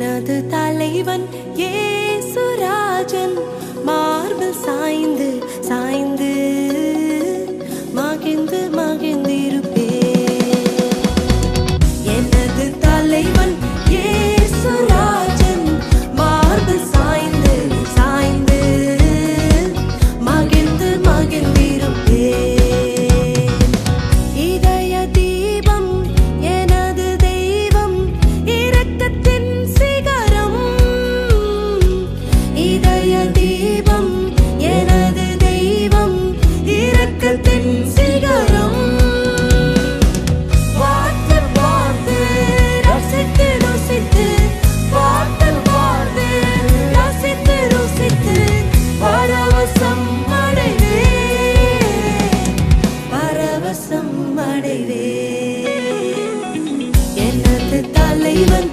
எனது தலைவன் ஏசுராஜன். மார்பில் சாய் உலகத்தின் சிகரம். பார்த்து பார்த்து ரசித்து ருசித்து. பார்த்து பார்த்து ரசித்து ருசித்து. பரவசம் அடைவே பரவசம் அடைவே. எனது தலைவன்